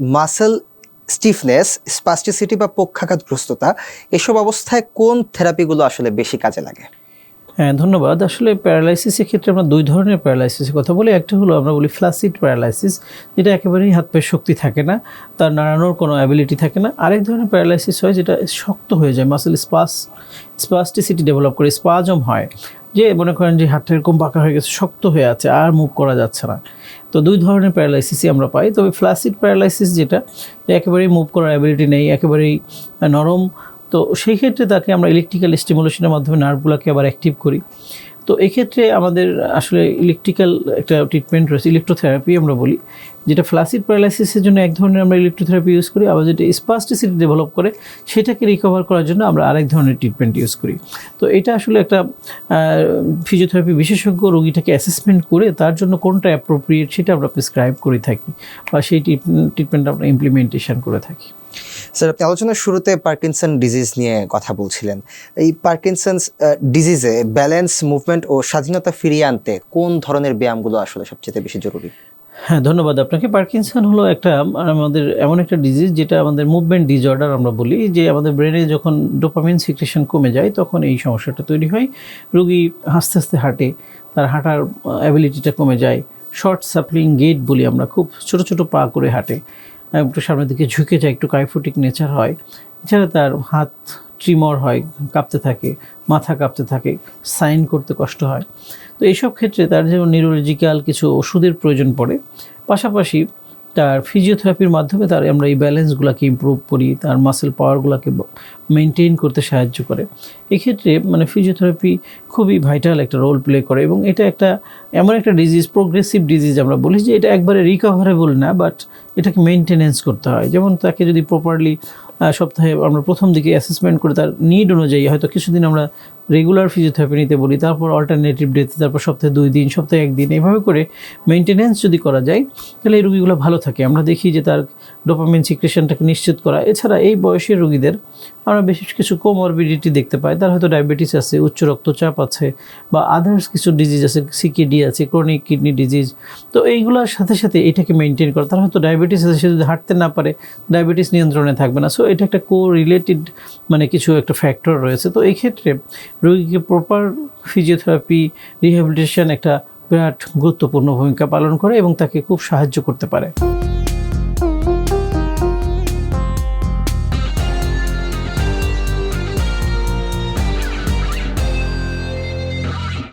Muscle stiffness spasticity বা পক্ষাঘাতগ্রস্ততা, এসব অবস্থায় কোন থেরাপিগুলো আসলে বেশি কাজে লাগে? হ্যাঁ ধন্যবাদ। আসলে প্যারালাইসিসের ক্ষেত্রে আমরা দুই ধরনের প্যারালাইসিসের কথা বলি। একটা হলো আমরা বলি ফ্লাসিড প্যারালাইসিস, যেটা একেবারেই হাত পায়ের শক্তি থাকে না, তার নাড়ানোর কোনো অ্যাবিলিটি থাকে না। আরেক ধরনের প্যারালাইসিস হয় যেটা শক্ত হয়ে যায় মাসেল স্পাস স্পাস্টিসিটি ডেভেলপ করে স্পাজম হয়। যে মনে করেন যে হাতটা এরকম পাকা হয়ে গেছে, শক্ত হয়ে আছে, আর মুভ করা যাচ্ছে না। তো দুই ধরনের প্যারালাইসিসই আমরা পাই। তবে ফ্লাসিড প্যারালাইসিস যেটা, যে একেবারেই মুভ করার অ্যাবিলিটি নেই, একেবারেই নরম। তো সেই ক্ষেত্রে তাকে আমরা ইলেকট্রিক্যাল স্টিমুলেশনের মাধ্যমে নার্ভগুলোকে আবার অ্যাক্টিভ করি। তো এক্ষেত্রে আমাদের আসলে ইলেকট্রিক্যাল একটা ট্রিটমেন্ট রয়েছে ইলেকট্রোথেরাপি আমরা বলি, যেটা ফ্লাসিড প্যারালাইসিসের জন্য এক ধরনের আমরা ইলেকট্রোথেরাপি ইউজ করি, আবার যেটা স্পাস্টিসিটি ডেভেলপ করে, সেটাকে রিকভার করার জন্য আমরা আরেক ধরনের ট্রিটমেন্ট ইউজ করি। তো এটা আসলে একটা ফিজিওথেরাপি বিশেষজ্ঞ রোগীটাকে অ্যাসেসমেন্ট করে তার জন্য কোনটা অ্যাপ্রোপ্রিয়েট সেটা আমরা প্রেসক্রাইব করে থাকি, বা সেই ট্রিটমেন্ট আমরা ইমপ্লিমেন্টেশন করে থাকি। স্যার আপনি আলোচনার শুরুতে পার্কিনসন ডিজিজ নিয়ে কথা বলছিলেন। এই পার্কিনসন্স ডিজিজে ব্যালেন্স মুভমেন্ট ও স্বাধীনতা ফিরিয়ে আনতে কোন ধরনের ব্যায়ামগুলো আসলে সবচেয়ে বেশি জরুরি? হ্যাঁ ধন্যবাদ আপনাকে। পার্কিনসন হলো একটা, আমাদের এমন একটা ডিজিজ যেটা আমাদের মুভমেন্ট ডিসঅর্ডার আমরা বলি, যে আমাদের ব্রেনে যখন ডোপামিন সিক্রেশন কমে যায়, তখন এই সমস্যাটা তৈরি হয়। রুগী আস্তে আস্তে হাঁটে, তার হাঁটার অ্যাবিলিটিটা কমে যায়। শর্ট সাপলিং গেট বলি আমরা, খুব ছোট ছোট পা করে হাঁটে। একটু সামনের দিকে ঝুঁকে যায়, একটু কাইফোটিক নেচার হয়। এছাড়া তার হাত ট্রিমর হয়, কাঁপতে থাকে, মাথা কাঁপতে থাকে, সাইন করতে কষ্ট হয়। তো এইসব ক্ষেত্রে তার যেমন নিউরোলজিক্যাল কিছু ওষুধের প্রয়োজন পড়ে, পাশাপাশি তার ফিজিওথেরাপির মাধ্যমে তার আমরা এই ব্যালেন্সগুলোকে ইম্প্রুভ করি, তার মাসেল পাওয়ারগুলোকে মেনটেন করতে সাহায্য করে। এক্ষেত্রে মানে ফিজিওথেরাপি খুবই ভাইটাল একটা রোল প্লে করে এবং এটা একটা, এমন একটা ডিজিজ প্রোগ্রেসিভ ডিজিজ আমরা বলি যে এটা একবারে রিকভারেবল না বাট এটাকে মেনটেনেন্স করতে হয়। যেমন তাকে যদি প্রপারলি সপ্তাহে আমরা প্রথম দিকে অ্যাসেসমেন্ট করে তার নিড অনুযায়ী হয়তো কিছুদিন আমরা রেগুলার ফিজিওথেরাপি নিতে বলি, তারপর অল্টারনেটিভ ডেতে তারপর সপ্তাহে দুই দিন, সপ্তাহে একদিন, এভাবে করে মেনটেনেন্স যদি করা যায়, তাহলে এই রুগীগুলো ভালো থাকে। আমরা দেখি যে তার ডোপামিন সিক্রেশনটাকে নিশ্চিত করা, এছাড়া এই বয়সের রুগীদের আমরা বিশেষ কিছু কোমরবিডিটি দেখতে পাই। তার হয়তো ডায়াবেটিস আছে, উচ্চ রক্তচাপ আছে, বা আদার্স কিছু ডিজিজ আছে সিকিডি আছে ক্রনিক কিডনি ডিজিজ তো এইগুলোর সাথে সাথে এটাকে মেনটেন করা। তার হয়তো ডায়াবেটিস আছে, সে যদি হাঁটতে না পারে ডায়াবেটিস নিয়ন্ত্রণে থাকবে না। সো এটা একটা কো রিলেটেড মানে কিছু একটা ফ্যাক্টর রয়েছে। তো এই ক্ষেত্রে রোগীকে প্রপার ফিজিওথেরাপি রিহ্যাবিলিটেশন একটা বিরাট গুরুত্বপূর্ণ ভূমিকা পালন করে এবং তাকে খুব সাহায্য করতে পারে।